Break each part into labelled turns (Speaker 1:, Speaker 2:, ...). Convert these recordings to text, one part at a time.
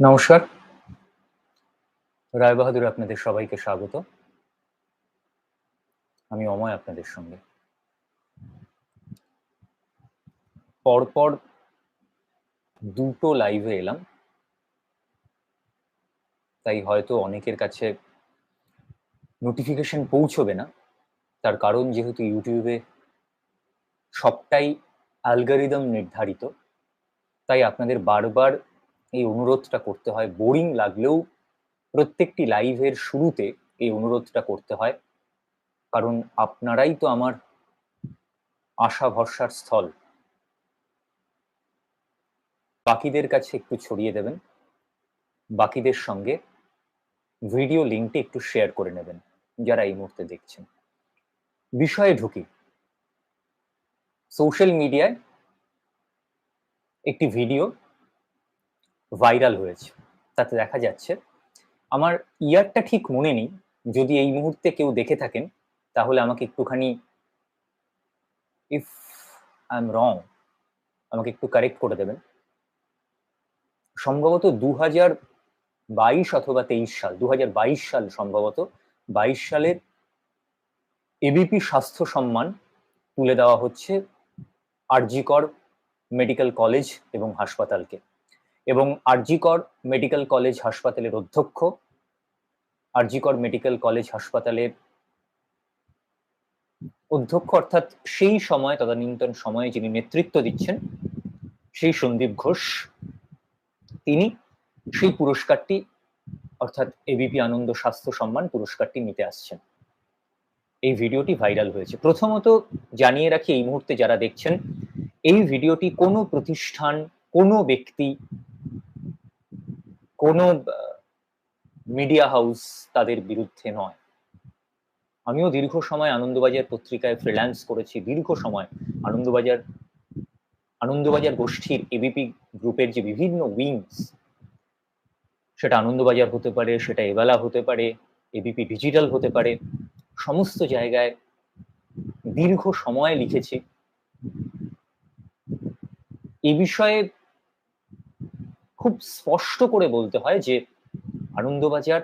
Speaker 1: নমস্কার। রায় বাহাদুর আপনাদের সবাইকে স্বাগত। আমি অময় আপনাদের সঙ্গে। পরপর দুটো লাইভে এলাম। তাই হয়তো অনেকের কাছে নোটিফিকেশন পৌঁছবে না। তার কারণ যেহেতু ইউটিউবে সবটাই অ্যালগারিদম নির্ধারিত, তাই আপনাদের বারবার এই অনুরোধটা করতে হয়। বোরিং লাগলেও প্রত্যেকটি লাইভের শুরুতে এই অনুরোধটা করতে হয়। কারণ আপনারাই তো আমার আশা ভরসার স্থল। বাকিদের কাছে একটু ছড়িয়ে দেবেন। বাকিদের সঙ্গে ভিডিও লিঙ্কটি একটু শেয়ার করে নেবেন, যারা এই মুহূর্তে দেখছেন। বিষয়ে ঢুকি। সোশ্যাল মিডিয়ায় একটি ভিডিও ভাইরাল হয়েছে। তাতে দেখা যাচ্ছে, আমার ইয়ারটা ঠিক মনে নেই। যদি এই মুহূর্তে কেউ দেখে থাকেন, তাহলে আমাকে একটুখানি ইফ আই এম রং আমাকে একটু কারেক্ট করে দেবেন। সম্ভবত দু হাজার বাইশ অথবা তেইশ সাল দু হাজার বাইশ সাল সম্ভবত বাইশ সালের এবিপি স্বাস্থ্য সম্মান তুলে দেওয়া হচ্ছে আরজিকর মেডিকেল কলেজ এবং হাসপাতালকে। এবং আরজিকর মেডিকেল কলেজ হাসপাতালের অধ্যক্ষ, আরজিকর মেডিকেল কলেজ হাসপাতালের অধ্যক্ষ, অর্থাৎ সেই সময়, তদানীন্তন সময়ে যিনি নেতৃত্ব দিচ্ছেন, সেই সন্দীপ ঘোষ, তিনি সেই পুরস্কারটি, অর্থাৎ এবিপি আনন্দ স্বাস্থ্য সম্মান পুরস্কারটি নিতে আসছেন। এই ভিডিওটি ভাইরাল হয়েছে। প্রথমত জানিয়ে রাখি, এই মুহূর্তে যারা দেখছেন, এই ভিডিওটি কোনো প্রতিষ্ঠান, কোনো ব্যক্তি কোনো মিডিয়া হাউস তাদের বিরুদ্ধে নয়। আমিও দীর্ঘ সময় আনন্দবাজার পত্রিকায় ফ্রিল্যান্স করেছি। দীর্ঘ সময় আনন্দবাজার আনন্দবাজার গোষ্ঠীর এবিপি গ্রুপের যে বিভিন্ন উইংস সেটা আনন্দবাজার হতে পারে, সেটা এবেলা হতে পারে এবিপি ডিজিটাল হতে পারে, সমস্ত জায়গায় দীর্ঘ সময় লিখেছি। এ বিষয়ে খুব স্পষ্ট করে বলতে হয় যে আনন্দবাজার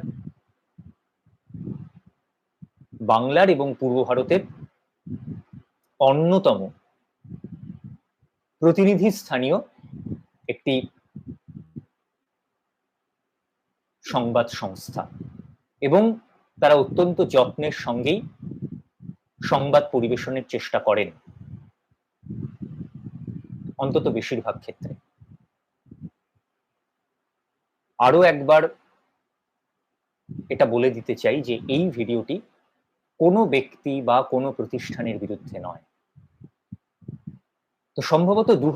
Speaker 1: বাংলার এবং পূর্ব ভারতের অন্যতম প্রতিনিধি স্থানীয় একটি সংবাদ সংস্থা এবং তারা অত্যন্ত যত্নের সঙ্গেই সংবাদ পরিবেশনের চেষ্টা করেন, অন্তত বেশিরভাগ ক্ষেত্রে। আরও একবার এটা বলে দিতে চাই যে এই ভিডিওটি কোনো ব্যক্তি বা কোনো প্রতিষ্ঠানের বিরুদ্ধে নয়। তো সম্ভবত দু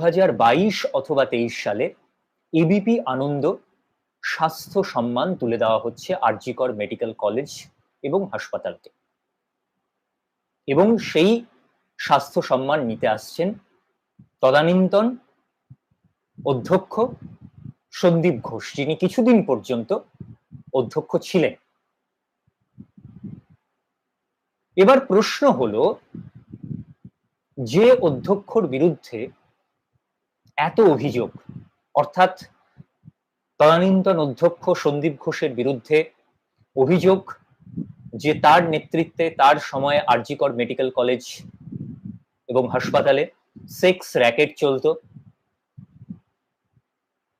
Speaker 1: অথবা তেইশ সালে এবিপি আনন্দ স্বাস্থ্য সম্মান তুলে দেওয়া হচ্ছে আরজিকর মেডিকেল কলেজ এবং হাসপাতালকে। এবং সেই স্বাস্থ্য সম্মান নিতে আসছেন তদানীন্তন অধ্যক্ষ সন্দীপ ঘোষ, যিনি কিছুদিন পর্যন্ত অধ্যক্ষ ছিলেন। এবার প্রশ্ন হলো, যে অধ্যক্ষর বিরুদ্ধে এত অভিযোগ, অর্থাৎ তদানীন্তন অধ্যক্ষ সন্দীপ ঘোষের বিরুদ্ধে অভিযোগ যে তার নেতৃত্বে তার সময়ে আরজিকর মেডিকেল কলেজ এবং হাসপাতালে সেক্স র্যাকেট চলতো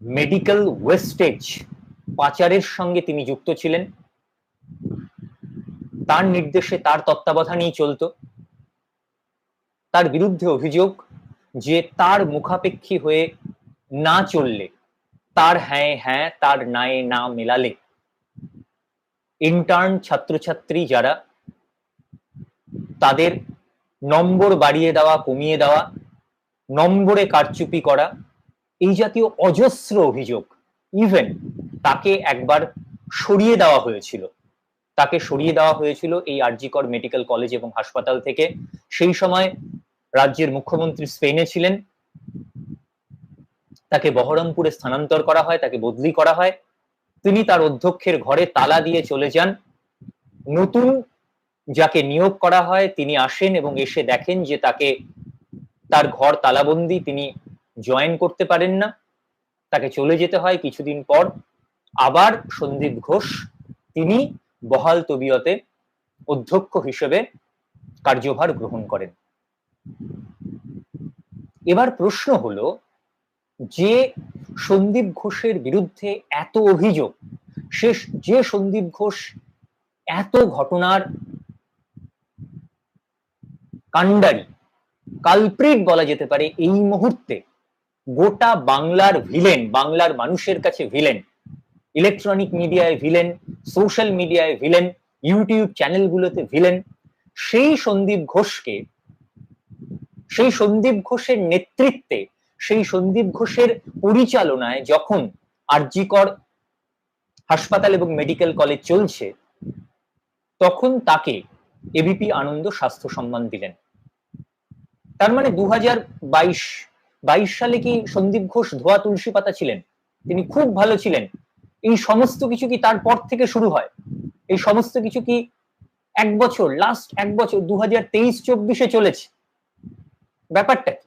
Speaker 1: মেডিকেল ওয়েস্টেজ পাচারের সঙ্গে তিনি যুক্ত ছিলেন। তার নির্দেশে তার তত্ত্বাবধানেই চলতো। তার বিরুদ্ধে অভিযোগ যে তার মুখাপেক্ষী হয়ে না চললে তার হ্যাঁ হ্যাঁ তার নায়ে না মেলালে। ইন্টার্ন ছাত্রছাত্রী যারা, তাদের নম্বর বাড়িয়ে দেওয়া, কমিয়ে দেওয়া, নম্বরে কারচুপি করা এই জাতীয় অজস্র অভিযোগ ইভেন তাকে একবার সরিয়ে দেওয়া হয়েছিল। তাকে সরিয়ে দেওয়া হয়েছিল এই আরজিকর মেডিকেল কলেজ এবং হাসপাতাল থেকে। সেই সময় রাজ্যের মুখ্যমন্ত্রী স্পেনে ছিলেন। তাকে বহরমপুরে স্থানান্তর করা হয়, তাকে বদলি করা হয়। তিনি তার অধ্যক্ষের ঘরে তালা দিয়ে চলে যান। নতুন যাকে নিয়োগ করা হয়, তিনি আসেন এবং এসে দেখেন যে তাকে তার ঘর তালাবন্দি তিনি জয়েন করতে পারেন না। তাকে চলে যেতে হয় কিছুদিন পর। আবার সন্দীপ ঘোষ, তিনি বহাল তবিয়তে অধ্যক্ষ হিসেবে কার্যভার গ্রহণ করেন। এবার প্রশ্ন হলো যে সন্দীপ ঘোষের বিরুদ্ধে এত অভিযোগ, শেষ যে সন্দীপ ঘোষ এত ঘটনার কাণ্ডারি, কালপ্রিট বলা যেতে পারে এই মুহূর্তে গোটা বাংলার ভিলেন বাংলার মানুষের কাছে ভিলেন ইলেকট্রনিক মিডিয়ায় ভিলেন সোশ্যাল মিডিয়ায় ভিলেন ইউটিউব চ্যানেলগুলোতে ভিলেন সেই সন্দীপ ঘোষকে, সেই সন্দীপ ঘোষের নেতৃত্বে, সেই সন্দীপ ঘোষের পরিচালনায় যখন আরজিকর হাসপাতাল এবং মেডিকেল কলেজ চলছে, তখন তাকে এবিপি আনন্দ স্বাস্থ্য সম্মান দিলেন। তার মানে দু হাজার বাইশ বাইশ সালে কি সন্দীপ ঘোষ ধোয়া তুলসী পাতা ছিলেন? তিনি খুব ভালো ছিলেন। এই সমস্ত কিছু কি তারপর থেকে শুরু হয়? এই সমস্ত কিছু কি এক বছর লাস্ট এক বছর দু হাজার তেইশ চব্বিশে চলেছে? ব্যাপারটা কি?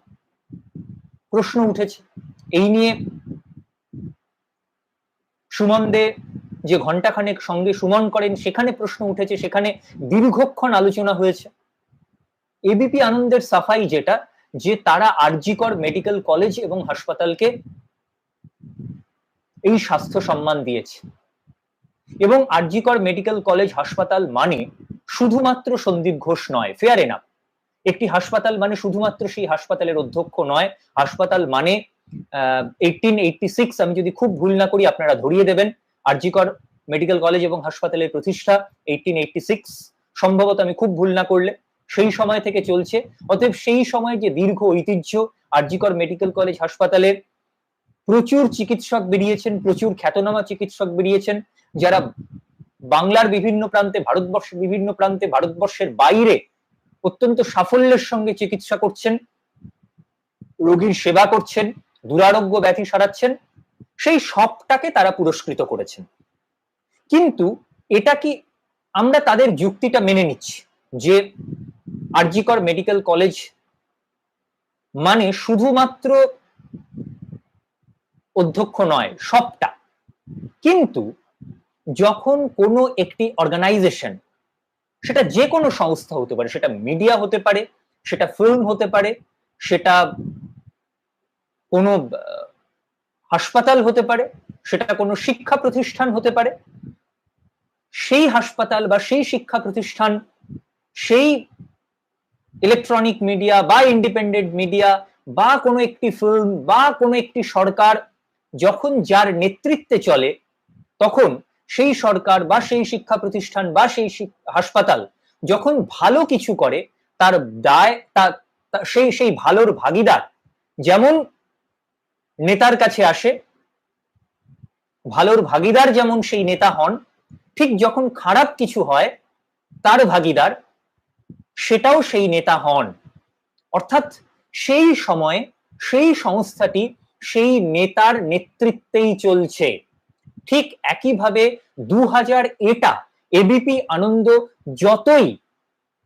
Speaker 1: প্রশ্ন উঠেছে। এই নিয়ে সুমন দে যে ঘন্টাখানেক সঙ্গে সুমন করেন, সেখানে প্রশ্ন উঠেছে, সেখানে দীর্ঘক্ষণ আলোচনা হয়েছে। এবিপি আনন্দের সাফাই যেটা যে তারা আরজিকর মেডিকেল কলেজ এবং হাসপাতালকে এই স্বাস্থ্য সম্মান দিয়েছে। এবং আরজিকর মেডিকেল কলেজ হাসপাতাল মানে শুধুমাত্র সন্দীপ ঘোষ নয়, ফেয়ার এনাফ। একটি হাসপাতাল মানে শুধুমাত্র সেই হাসপাতালের অধ্যক্ষ নয়, হাসপাতাল মানে এইটটি সিক্স আমি যদি খুব ভুল না করি আপনারা ধরিয়ে দেবেন, আরজিকর মেডিকেল কলেজ এবং হাসপাতালের প্রতিষ্ঠা এইটিন সিক্স সম্ভবত আমি খুব ভুল না করলে। সেই সময় থেকে চলছে। অতএব সেই সময় যে দীর্ঘ ঐতিহ্য, আরজিকর মেডিকেল কলেজ হাসপাতালের প্রচুর চিকিৎসক বেরিয়েছেন, প্রচুর খ্যাতনামা চিকিৎসক বেরিয়েছেন, যারা বাংলার বিভিন্ন প্রান্তে ভারতবর্ষের বিভিন্ন প্রান্তে, ভারতবর্ষের বাইরে অত্যন্ত সাফল্যের সঙ্গে চিকিৎসা করছেন, রোগীর সেবা করছেন, দুরারোগ্য ব্যাধি সারাচ্ছেন, সেই সবটাকে তারা পুরস্কৃত করেছেন। কিন্তু এটা কি আমরা তাদের যুক্তিটা মেনে নিচ্ছি যে আরজিকর মেডিকেল কলেজ মানে শুধুমাত্র অধ্যক্ষ নয়, সবটা। কিন্তু যখন কোনো একটি অর্গানাইজেশন সেটা যে কোনো সংস্থা হতে পারে, সেটা মিডিয়া হতে পারে, সেটা ফিল্ম হতে পারে, সেটা কোনো হাসপাতাল হতে পারে, সেটা কোনো শিক্ষা প্রতিষ্ঠান হতে পারে, সেই হাসপাতাল বা সেই শিক্ষা প্রতিষ্ঠান, সেই ইলেকট্রনিক মিডিয়া বা ইন্ডিপেন্ডেন্ট মিডিয়া বা কোনো একটি ফিল্ম বা কোনো একটি সরকার যখন যার নেতৃত্বে চলে, তখন সেই সরকার বা সেই শিক্ষা প্রতিষ্ঠান বা সেই হাসপাতাল যখন ভালো কিছু করে, তার দায় তার সেই সেই ভালোর ভাগিদার যেমন নেতার কাছে আসে, ভালোর ভাগিদার যেমন সেই নেতা হন, ঠিক যখন খারাপ কিছু হয়, তার ভাগিদার সেটাও সেই নেতা হন। অর্থাৎ সেই সময় সেই সংস্থাটি সেই নেতার নেতৃত্বেই চলছে। ঠিক একইভাবে দু হাজার এটা এবিপি আনন্দ যতই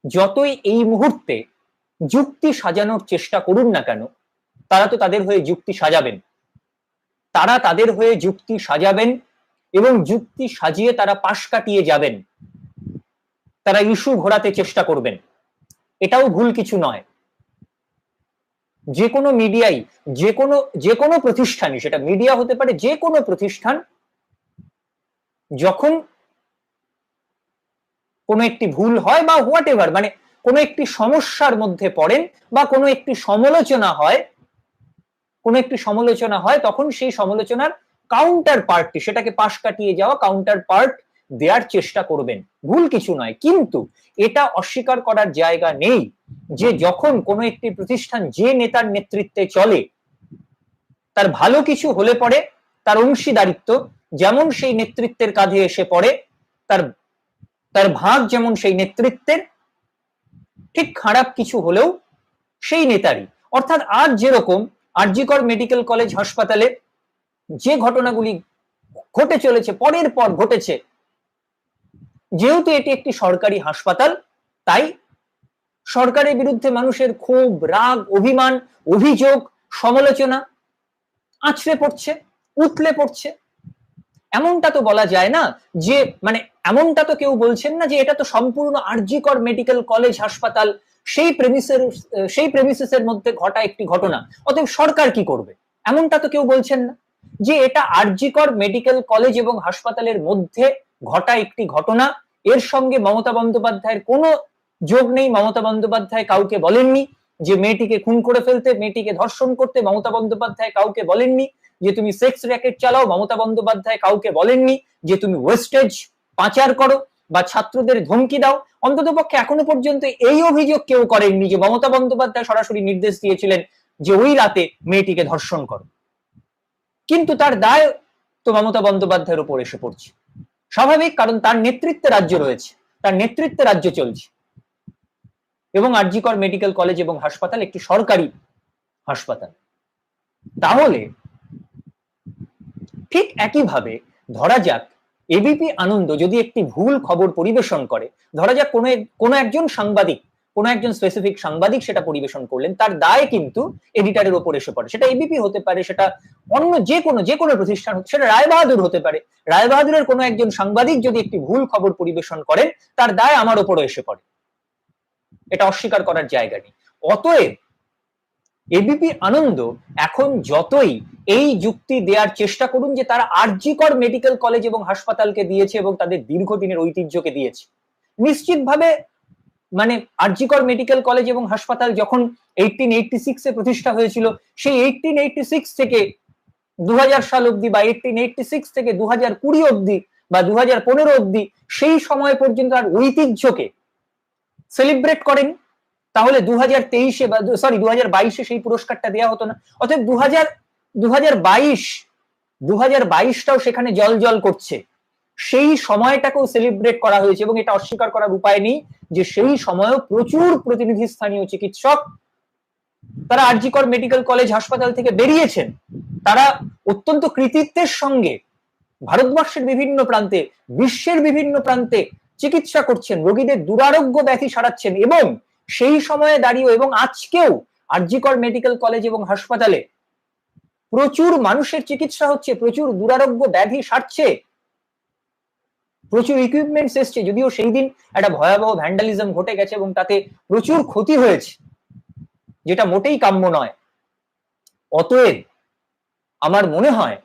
Speaker 1: যতই এই মুহূর্তে যুক্তি সাজানোর চেষ্টা করুন না কেন, তারা তো তাদের হয়ে যুক্তি সাজাবেন। তারা তাদের হয়ে যুক্তি সাজাবেন এবং যুক্তি সাজিয়ে তারা পাশ কাটিয়ে যাবেন। তারা ইস্যু ঘোরাতে চেষ্টা করবেন। এটাও ভুল কিছু নয়। যে কোনো মিডিয়াই, যে কোনো যে কোনো প্রতিষ্ঠানই, সেটা মিডিয়া হতে পারে, যে কোনো প্রতিষ্ঠান যখন কোনো একটি ভুল হয় বা হোয়াট এভার মানে কোনো একটি সমস্যার মধ্যে পড়েন বা কোনো একটি সমালোচনা হয়, কোনো একটি সমালোচনা হয়, তখন সেই সমালোচনার কাউন্টার পার্টটি সেটাকে পাশ কাটিয়ে যাওয়া কাউন্টার পার্ট দেওয়ার চেষ্টা করবেন। ভুল কিছু নয়। কিন্তু এটা অস্বীকার করার জায়গা নেই যে যখন কোনো একটি প্রতিষ্ঠান যে নেতার নেতৃত্বে চলে, তার ভালো কিছু হলে পরে তার অংশীদারিত্ব যেমন সেই নেতৃত্বের কাঁধে এসে পড়ে, তার তার ভাগ যেমন সেই নেতৃত্বের, ঠিক খারাপ কিছু হলেও সেই নেতারই। অর্থাৎ আজ যেরকম আরজিকর মেডিকেল কলেজ হাসপাতালে যে ঘটনাগুলি ঘটে চলেছে, পরের পর ঘটেছে যেহেতু এটি একটি সরকারি হাসপাতাল, তাই সরকারের বিরুদ্ধে মানুষের ক্ষোভ, রাগ, অভিমান, অভিযোগ, সমালোচনা আছড়ে পড়ছে, উতলে পড়ছে। এমনটা তো বলা যায় না যে মানে এমনটা তো কেউ বলছেন না যে এটা তো সম্পূর্ণ আরজিকর মেডিকেল কলেজ হাসপাতাল, সেই প্রেমিসের সেই প্রেমিসেসের মধ্যে ঘটা একটি ঘটনা। অতএব সরকার কি করবে? এমনটা তো কেউ বলছেন না যে এটা আরজিকর মেডিকেল কলেজ এবং হাসপাতালের মধ্যে ঘটা একটি ঘটনা, এর সঙ্গে মমতা বন্দ্যোপাধ্যায়ের কোনো যোগ নেই। মমতা বন্দ্যোপাধ্যায় কাউকে বলেননি যে মেয়েটিকে খুন করে ফেলতে, মেয়েটিকে ধর্ষণ করতে মমতা বন্দ্যোপাধ্যায় কাউকে বলেননি যে তুমি সেক্স র্যাকেট চালাও। মমতা বন্দ্যোপাধ্যায় কাউকে বলেননি যে তুমি ওয়েস্টেজ পাচার করো বা ছাত্রদের ধমকি দাও। অন্তত পক্ষে এখনও পর্যন্ত এই অভিযোগ কেউ করেননি যে মমতা বন্দ্যোপাধ্যায় সরাসরি নির্দেশ দিয়েছিলেন যে ওই রাতে মেয়েটিকে ধর্ষণ করো। কিন্তু তার দায় তো মমতা বন্দ্যোপাধ্যায়ের উপর এসে পড়ছে। স্বাভাবিক, কারণ তার নেতৃত্বে রাজ্য রয়েছে, তার নেতৃত্বে রাজ্য চলছে। এবং আরজিকর মেডিকেল কলেজ এবং হাসপাতাল একটি সরকারি হাসপাতাল। তাহলে ঠিক একইভাবে ধরা যাক, এবিপি আনন্দ যদি একটি ভুল খবর পরিবেশন করে, ধরা যাক কোনো কোনো একজন সাংবাদিক কোনো একজন স্পেসিফিক সাংবাদিক সেটা পরিবেশন করলেন, তার দায় কিন্তু এডিটারের ওপর এসে পড়ে। সেটা এবিপি হতে পারে, সেটা অন্য যে কোনো যে কোনো প্রতিষ্ঠান সেটা রায়বাহাদুর হতে পারে। রায়বাহাদুরের কোনো একজন সাংবাদিক যদি একটি ভুল খবর পরিবেশন করেন, তার দায় আমার ওপরও এসে পড়ে। এটা অস্বীকার করার জায়গা নেই। অতএব এবিপি আনন্দ এখন যতই এই যুক্তি দেওয়ার চেষ্টা করুন যে তারা আরজিকর মেডিকেল কলেজ এবং হাসপাতালকে দিয়েছে এবং তাদের দীর্ঘদিনের ঐতিহ্যকে দিয়েছে। নিশ্চিতভাবে মানে আরজিকর মেডিকেল কলেজ এবং হাসপাতাল যখন এইটিন এইটটি সিক্সে প্রতিষ্ঠা হয়েছিল, সেই এইটিন এইটটি সিক্স থেকে দু সাল অব্দি বা এইটিন এইটটি সিক্স থেকে দু হাজার কুড়ি অব্দি বা দু হাজার পনেরো অব্দি সেই সময় পর্যন্ত আর ঐতিহ্যকে সেলিব্রেট করেন। তাহলে দু হাজার তেইশে বা সরি দু হাজার বাইশে সেই পুরস্কারটা দেওয়া হতো না। অতএব দু হাজার দু হাজার বাইশ দু হাজার বাইশটাও সেখানে জল জল করছে। সেই সময়টাকেও সেলিব্রেট করা হয়েছে এবং এটা অস্বীকার করার উপায় নেই যে সেই সময়ও প্রচুর প্রতিনিধি স্থানীয় চিকিৎসক, তারা আরজিকর মেডিকেল কলেজ হাসপাতাল থেকে বেরিয়েছেন। তারা অত্যন্ত কৃতিত্বের সঙ্গে ভারতবর্ষের বিভিন্ন প্রান্তে, বিশ্বের বিভিন্ন প্রান্তে চিকিৎসা করছেন, রোগীদের দুরারোগ্য ব্যাধি সারাচ্ছেন এবং সেই সময়ে দাঁড়িয়েও এবং আজকেও আরজিকর মেডিকেল কলেজ এবং হাসপাতালে প্রচুর মানুষের চিকিৎসা হচ্ছে, প্রচুর দুরারোগ্য ব্যাধি সারছে। প্রচুর ইকুইপমেন্টস এসছে, যদিও সেই দিন একটা ভয়াবহ ভ্যান্ডালিজম ঘটে গেছে এবং তাতে প্রচুর ক্ষতি হয়েছে, যেটা মোটেই কাম্য নয়। অতএব আমার মনে হয়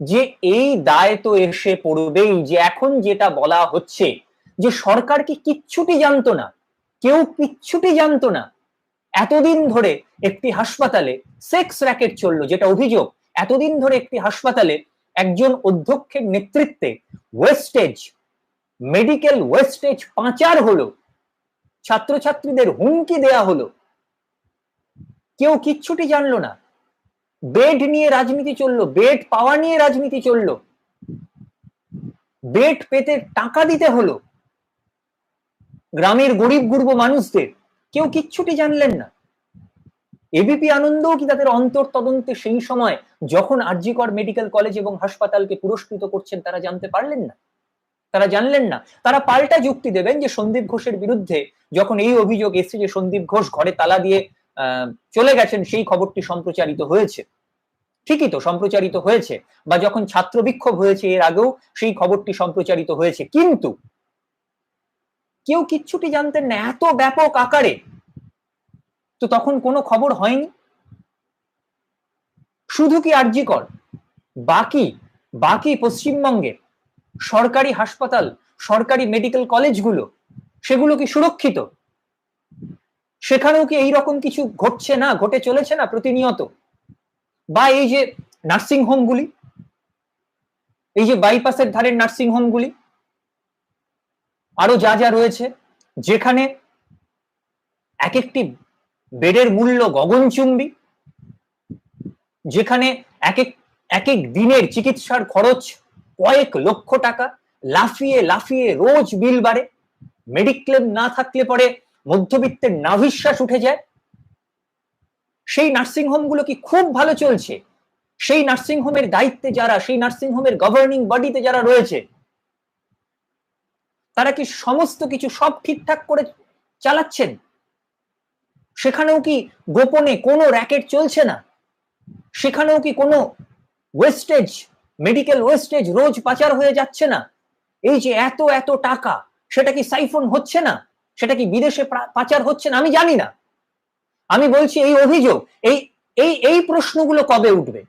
Speaker 1: যে এই দায় তো এসে পড়বেই যে এখন যেটা বলা হচ্ছে যে সরকার কি কিচ্ছুটি জানতো না, কেউ কিচ্ছুটি জানতো না। এতদিন ধরে একটি হাসপাতালে সেক্স র্যাকেট চলল, যেটা অভিযোগ, এতদিন ধরে একটি হাসপাতালে একজন অধ্যক্ষের নেতৃত্বে ওয়েস্টেজ মেডিকেল ওয়েস্টেজ পাচার হলো। ছাত্রছাত্রীদের হুমকি দেয়া হলো। কেউ কিচ্ছুটি জানলো না। বেড নিয়ে রাজনীতি চলল বেড পাওয়া নিয়ে রাজনীতি চলল। বেড পেতে টাকা দিতে হলো। গ্রামের গরিব গুরব মানুষদের, কেউ কিচ্ছুটি জানলেন না। এবিপি আনন্দও কি তাদের অন্তর তদন্তে সেই সময় যখন আরজিকর মেডিকেল কলেজ এবং হাসপাতালকে পুরস্কৃত করছেন তারা জানতে পারলেন না? তারা জানলেন না। তারা পাল্টা যুক্তি দেবেন যে সন্দীপ ঘোষের বিরুদ্ধে যখন এই অভিযোগ এসছে যে সন্দীপ ঘোষ ঘরে তালা দিয়ে চলে গেছেন, সেই খবরটি সম্প্রচারিত হয়েছে। ঠিকই তো, সম্প্রচারিত হয়েছে বা যখন ছাত্র বিক্ষোভ হয়েছে এর আগেও সেই খবরটি সম্প্রচারিত হয়েছে। কিন্তু কেউ কিচ্ছুটি জানতেন না, এত ব্যাপক আকারে। তো তখন কোনো খবর হয়নি? শুধু কি আর্যিকর বাকি বাকি পশ্চিমবঙ্গের সরকারি হাসপাতাল, সরকারি মেডিকেল কলেজগুলো সেগুলো কি সুরক্ষিত? সেখানেও কি এইরকম কিছু ঘটছে না, ঘটে চলেছে না প্রতিনিয়ত? বা এই যে নার্সিং হোমগুলি এই যে বাইপাসের ধারের নার্সিং হোমগুলি আরও যা যা রয়েছে, যেখানে এক একটি বেডের মূল্য গগনচুম্বী, যেখানে এক এক এক এক দিনের চিকিৎসার খরচ কয়েক লক্ষ টাকা লাফিয়ে লাফিয়ে রোজ বিল বাড়ে। মেডিক্লেম না থাকলে পরে মধ্যবিত্তের নাভিশ্বাস উঠে যায়। সেই নার্সিং হোমগুলো কি খুব ভালো চলছে? সেই নার্সিং হোমের দায়িত্বে যারা, সেই নার্সিং হোমের গভর্নিং বডিতে যারা রয়েছে, তারা কি সমস্ত কিছু সব ঠিকঠাক করে চালাচ্ছেন? সেখানেও কি গোপনে কোনো র্যাকেট চলছে না? সেখানেও কি কোনো ওয়েস্টেজ মেডিকেল ওয়েস্টেজ রোজ পাচার হয়ে যাচ্ছে না। এই যে এত এত টাকা, সেটা কি সাইফোন হচ্ছে না? সেটা কি বিদেশে পাচার হচ্ছে না? আমি জানি না। আমি বলছি এই অভিযোগ, এই এই এই প্রশ্নগুলো কবে উঠবে?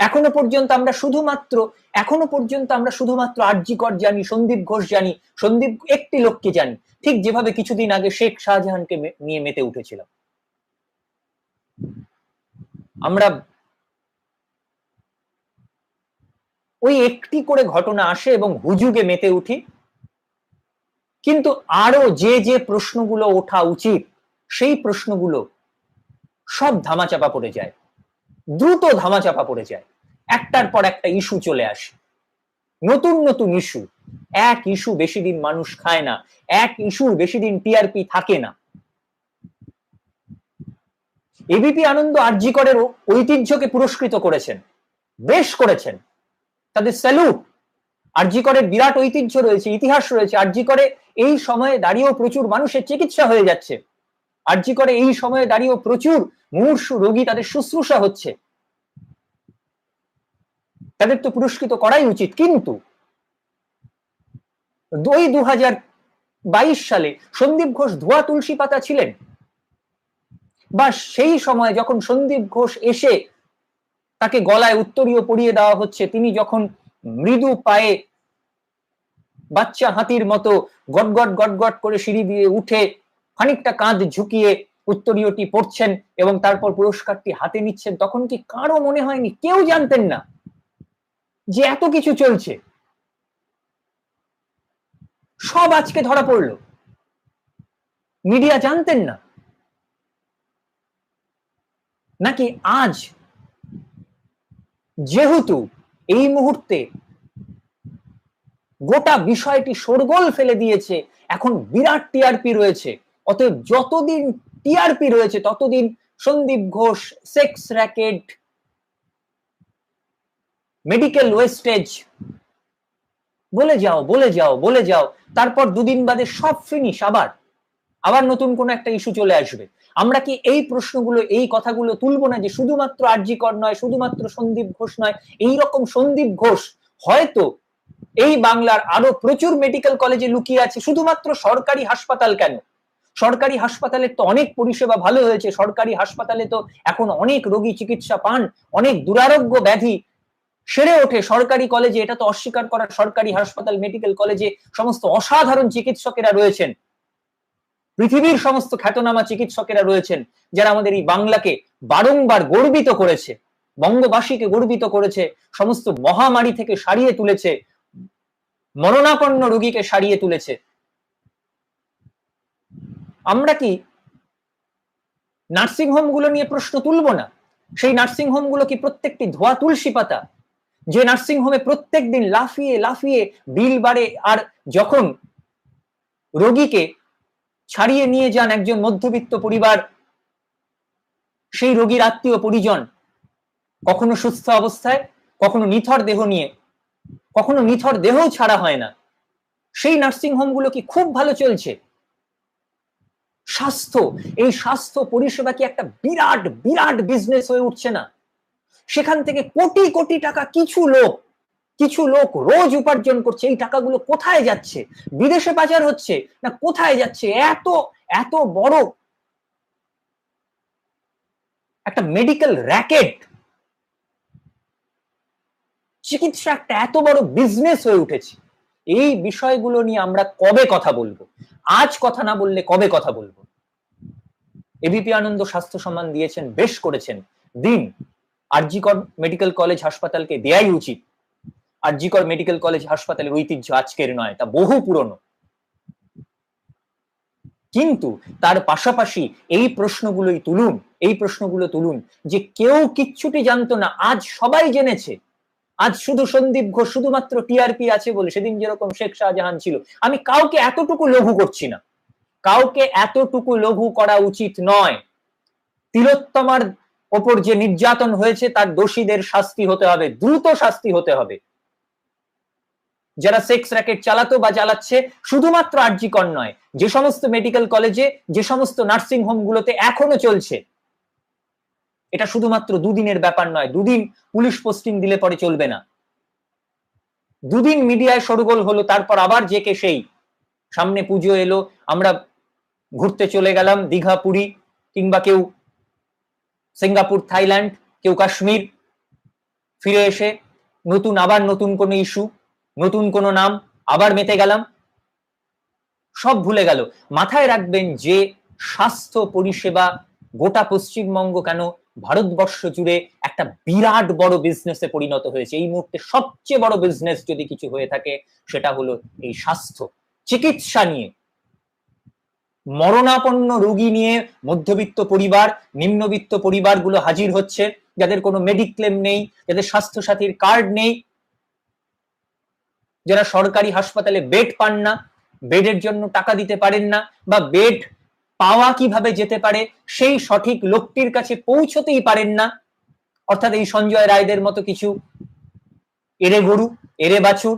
Speaker 1: এখনও পর্যন্ত আমরা শুধুমাত্র, এখনও পর্যন্ত আমরা শুধুমাত্র আর্যিকর জানি, সন্দীপ ঘোষ জানি, সন্দীপ একটি লোককে জানি। ঠিক যেভাবে কিছুদিন আগে শেখ শাহজাহানকে নিয়ে মেতে উঠেছিলাম আমরা ওই একটি করে ঘটনা আসে এবং হুজুগে মেতে উঠি। কিন্তু আরও যে যে প্রশ্নগুলো ওঠা উচিত, সেই প্রশ্নগুলো সব ধামাচাপা পড়ে যায়। দ্রুত ধামাচাপা পড়ে যায়। একটার পর একটা ইস্যু চলে আসে। নতুন নতুন ইস্যু। এক ইস্যু বেশি দিন মানুষ খায় না। এক ইস্যুর বেশি দিন টিআরপি থাকে না। এবিপি আনন্দ আরজিকরের ঐতিহ্যকে পুরস্কৃত করেছেন। বেশ করেছেন। তাদের স্যালুট আরজিকরের বিরাট ঐতিহ্য রয়েছে, ইতিহাস রয়েছে। আরজিকরে এই সময়ে দাঁড়িয়েও প্রচুর মানুষের চিকিৎসা হয়ে যাচ্ছে। আরজিকরে এই সময়ে দাঁড়িয়েও প্রচুর মুমূর্ষু রোগী তাদের শুশ্রূষা হচ্ছে। তাদের তো পুরস্কৃত করাই উচিত, কিন্তু দুই দু সালে সন্দীপ ঘোষ ধোয়া তুলসী পাতা ছিলেন। বা সেই সময় যখন সন্দীপ ঘোষ এসে তাকে গলায় উত্তরীয় পরিয়ে দেওয়া হচ্ছে। তিনি যখন মৃদু পায়ে বাচ্চা হাতির মতো গটগট গটগট করে সিঁড়ি দিয়ে উঠে খানিকটা কাঁধ ঝুঁকিয়ে উত্তরীয়টি পড়ছেন এবং তারপর পুরস্কারটি হাতে নিচ্ছেন, তখন কি কারও মনে হয়নি? কেউ জানতেন না যে এত কিছু চলছে। সব আজকে ধরা পড়ল। মিডিয়া জানতেন না। নাকি আজ যেহেতু এই মুহূর্তে গোটা বিষয়টি শোরগোল ফেলে দিয়েছে, এখন বিরাট টিআরপি রয়েছে। অতএব যতদিন টিআরপি রয়েছে, ততদিন Sandip Ghosh, sex racket, medical wastage, বলে যাও বলে যাও বলে যাও, তারপর দুদিন বাদে সব ফিনিশ আবার আবার নতুন কোন একটা ইস্যু চলে আসবে। আমরা কি এই প্রশ্নগুলো, এই কথাগুলো তুলবো না যে শুধুমাত্র আরজিকর নয়, শুধুমাত্র সন্দীপ ঘোষ নয় এই রকম সন্দীপ ঘোষ হয়তো এই বাংলার আরও প্রচুর মেডিকেল কলেজে লুকিয়ে আছে, শুধুমাত্র সরকারি হাসপাতাল কেন? সরকারি হাসপাতালের তো অনেক পরিষেবা ভালো হয়েছে, সরকারি হাসপাতালে তো এখন অনেক রোগী চিকিৎসা পান, অনেক দুরারোগ্য ব্যাধি সেরে ওঠে সরকারি কলেজে এটা তো অস্বীকার করা সরকারি হাসপাতাল মেডিকেল কলেজে সমস্ত অসাধারণ চিকিৎসকেরা রয়েছেন। পৃথিবীর সমস্ত খ্যাতনামা চিকিৎসকেরা রয়েছেন, যারা আমাদের এই বাংলাকে বারংবার গর্বিত করেছে, বঙ্গবাসীকে গর্বিত করেছে, সমস্ত মহামারী থেকে সারিয়ে তুলেছে, মরণাপন্ন রোগীকে সারিয়ে তুলেছে। আমরা কি নার্সিং হোমগুলো নিয়ে প্রশ্ন তুলব না? সেই নার্সিং হোমগুলো কি প্রত্যেকটি ধোয়া তুলসী পাতা? যে নার্সিং হোমে প্রত্যেক দিন লাফিয়ে লাফিয়ে, বিল বাড়ে, আর যখন রোগীকে ছাড়িয়ে নিয়ে যান একজন মধ্যবিত্ত পরিবার, সেই রোগীর আত্মীয় পরিজন। কখনো সুস্থ অবস্থায়, কখনো নিথর দেহ নিয়ে। কখনো নিথর দেহও ছাড়া হয় না। সেই নার্সিং হোমগুলো কি খুব ভালো চলছে? স্বাস্থ্য, এই স্বাস্থ্য পরিষেবা কি একটা বিরাট বিরাট বিজনেস হয়ে উঠছে না? সেখান থেকে কোটি কোটি টাকা কিছু লোক কিছু লোক রোজ উপার্জন করছে, এই টাকাগুলো কোথায় যাচ্ছে? বিদেশে পাচার হচ্ছে? না কোথায় যাচ্ছে? এত এত বড় একটা মেডিকেল র্যাকেট চিকিৎসা একটা এত বড় বিজনেস হয়ে উঠেছে। এই বিষয়গুলো নিয়ে আমরা কবে কথা বলব? আজ কথা না বললে কবে কথা বলব? এবিপি আনন্দ স্বাস্থ্য সম্মান দিয়েছেন, বেশ করেছেন। দিন আরজিকর মেডিকেল কলেজ হাসপাতালকে দেয়াই উচিত। আরজিকর মেডিকেল কলেজ হাসপাতালের ঐতিহ্য আজকের নয়, তা বহু পুরনো। কিন্তু তার পাশাপাশি এই প্রশ্নগুলোই তুলুন, এই প্রশ্নগুলো তুলুন যে কেউ কিচ্ছুটি জানতো না, আজ সবাই জেনেছে। আজ শুধু সন্দীপ ঘোষ শুধুমাত্র টিআরপি আছে বলে সেদিন যেরকম শেখ শাহজাহান ছিল, আমি কাউকে এতটুকু লঘু করছি না। কাউকে এতটুকু লঘু করা উচিত নয়। তিলোত্তমার ওপর যে নির্যাতন হয়েছে, তার দোষীদের শাস্তি হতে হবে, দ্রুত শাস্তি হতে হবে। যারা সেক্স র্যাকেট চালাতো বা চালাচ্ছে, শুধুমাত্র আর্জিকর নয়, যে সমস্ত মেডিকেল কলেজে যে সমস্ত নার্সিং হোমগুলোতে এখনও চলছে, এটা শুধুমাত্র দুদিনের ব্যাপার নয়, দুদিন পুলিশ পোস্টিং দিলে পরে চলবে না। দুদিন মিডিয়ায় সরগোল হলো, তারপর আবার যে কে সেই। সামনে পুজো এলো, আমরা ঘুরতে চলে গেলাম, দীঘা, পুরী, কিংবা কেউ সিঙ্গাপুর, থাইল্যান্ড, কেউ কাশ্মীর, ফিরে এসে নতুন, আবার নতুন কোনো ইস্যু নতুন কোনো নাম, আবার মেতে গেলাম। সব ভুলে গেল। মাথায় রাখবেন যে স্বাস্থ্য পরিষেবা গোটা পশ্চিমবঙ্গ কেন ভারতবর্ষ জুড়ে একটা বিরাট বড় বিজনেসে পরিণত হয়েছে। এই মুহূর্তে সবচেয়ে বড় বিজনেস যদি কিছু হয়ে থাকে, সেটা হলো এই স্বাস্থ্য। চিকিৎসা নিয়ে। মরণাপন্ন রোগী নিয়ে মধ্যবিত্ত পরিবার, নিম্নবিত্ত পরিবারগুলো হাজির হচ্ছে। যাদের কোনো মেডিক্লেম নেই, যাদের স্বাস্থ্য সাথীর কার্ড নেই যারা সরকারি হাসপাতালে বেড পান না বেডের জন্য টাকা দিতে পারেন না বা বেড পাওয়া কীভাবে যেতে পারে, সেই সঠিক লোকটির কাছে পৌঁছতেই পারেন না। অর্থাৎ এই সঞ্জয় রায়দের মতো কিছু এরে গরু, এরে বাছুর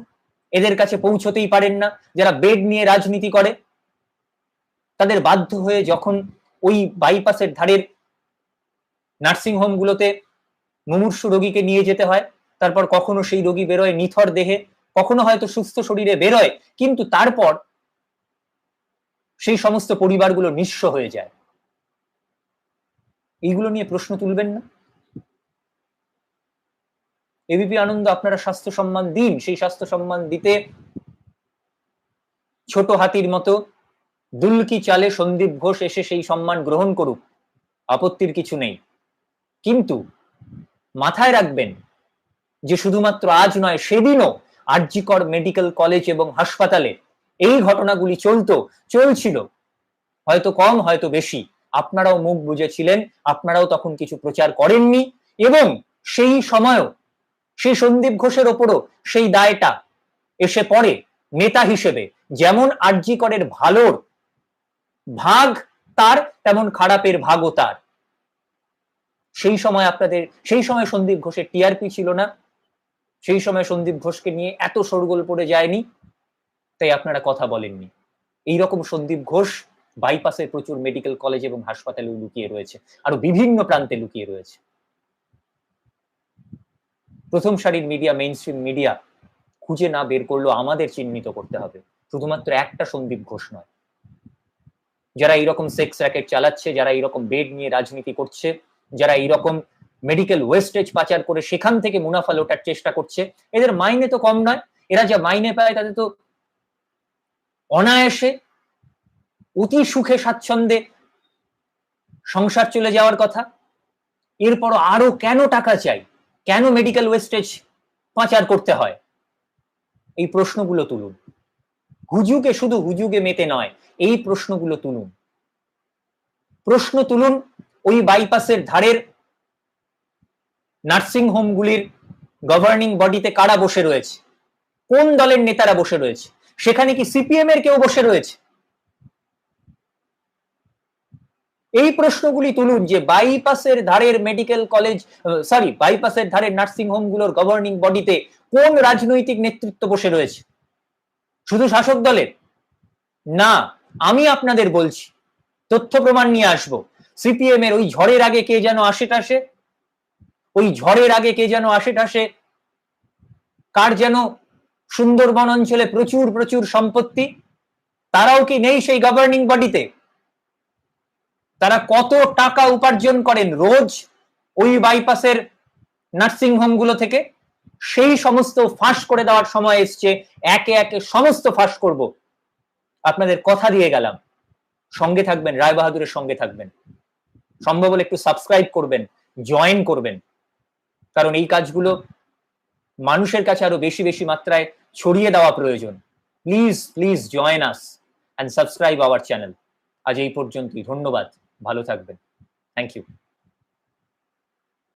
Speaker 1: এদের কাছে পৌঁছতেই পারেন না। যারা বেড নিয়ে রাজনীতি করে, তাদের বাধ্য হয়ে যখন ওই বাইপাসের ধারের নার্সিং হোমগুলোতে মুমূর্ষু রোগীকে নিয়ে যেতে হয়, তারপর কখনো সেই রোগী বেরোয় নিথর দেহে। কখনো হয়তো সুস্থ শরীরে বেরোয়, কিন্তু তারপর সেই সমস্ত পরিবারগুলো নিঃস্ব হয়ে যায়। এইগুলো নিয়ে প্রশ্ন তুলবেন না। এবিপি আনন্দ, আপনারা স্বাস্থ্য সম্মান দিন। সেই স্বাস্থ্য সম্মান দিতে ছোট হাতির মতো দুলকি চালে সন্দীপ ঘোষ এসে সেই সম্মান গ্রহণ করুক। আপত্তির কিছু নেই। কিন্তু মাথায় রাখবেন যে শুধুমাত্র আজ নয়, সেদিনও আরজিকর মেডিকেল কলেজ এবং হাসপাতালে এই ঘটনাগুলি চলতো, চলছিল। হয়তো কম, হয়তো বেশি। আপনারাও মুখ বুঝেছিলেন আপনারাও তখন কিছু প্রচার করেননি এবং সেই সময়ও, সেই সন্দীপ ঘোষের ওপরও সেই দায়টা এসে পড়ে নেতা হিসেবে। যেমন আরজি করের ভালোর ভাগ তার, তেমন খারাপের ভাগও তার। সেই সময় আপনাদের, সেই সময় সন্দীপ ঘোষের টিআরপি ছিল না। সেই সময় সন্দীপ ঘোষকে নিয়ে এত সরগোল পড়ে যায়নি, তাই আপনারা কথা বলেননি। এইরকম সন্দীপ ঘোষ বাইপাসে প্রচুর মেডিকেল কলেজ এবং হাসপাতালে লুকিয়ে রয়েছে, আরও বিভিন্ন প্রান্তে লুকিয়ে রয়েছে। প্রথম সারির মিডিয়া মেইন স্ট্রিম মিডিয়া খুঁজে না বের করলেও আমাদের চিহ্নিত করতে হবে, শুধুমাত্র একটা সন্দীপ ঘোষ নয়। যারা এইরকম সেক্স র্যাকেট চালাচ্ছে, যারা এইরকম বেড নিয়ে রাজনীতি করছে, যারা এইরকম মেডিকেল ওয়েস্টেজ পাচার করে সেখান থেকে মুনাফা লোটার চেষ্টা করছে। এদের মাইনে তো কম নয়। এরা যা মাইনে পায় তাতে তো অনায়াসে অতি সুখে স্বাচ্ছন্দ্যে সংসার চলে যাওয়ার কথা। এরপরও আরও কেন টাকা চাই? কেন মেডিকেল ওয়েস্টেজ পাচার করতে হয়? এই প্রশ্নগুলো তুলুন। হুজুকে শুধু হুজুগে মেতে নয়, এই প্রশ্নগুলো তুলুন। প্রশ্ন তুলুন, ওই বাইপাসের ধারের নার্সিং হোমগুলির গভর্নিং বডিতে কারা বসে রয়েছে? কোন দলের নেতারা বসে রয়েছে? সেখানে কি সিপিএম এর কেউ বসে রয়েছে? এই প্রশ্নগুলি তুলুন যে বাইপাসের ধারের মেডিকেল কলেজ সরি বাইপাসের ধারের নার্সিং হোমগুলোর গভর্নিং বডিতে কোন রাজনৈতিক নেতৃত্ব বসে রয়েছে? শুধু শাসক দলের? না, আমি আপনাদের বলছি, তথ্য প্রমাণ নিয়ে আসব। সিপিএম এর ওই ঝড়ের আগে কে যেন টাসে ওই ঝড়ের আগে কে যেন আসে টাসে কার যেন সুন্দরবন অঞ্চলে প্রচুর প্রচুর সম্পত্তি? তারাও কি নেই সেই গভর্নিং বডিতে তারা কত টাকা উপার্জন করেন রোজ ওই বাইপাসের নার্সিং হোমগুলো থেকে? সেই সমস্ত ফাঁস করে দেওয়ার সময় এসছে, একে একে সমস্ত ফাঁস করব। আপনাদের কথা দিয়ে গেলাম। সঙ্গে থাকবেন রায় বাহাদুরের সঙ্গে থাকবেন। সম্ভব হলে একটু সাবস্ক্রাইব করবেন জয়েন করবেন। কারণ এই কাজগুলো মানুষের কাছে আরও বেশি বেশি মাত্রায় ছড়িয়ে দেওয়া প্রয়োজন। Please please join us and subscribe our channel আজ এই পর্যন্তই, ধন্যবাদ, ভালো থাকবেন। Thank you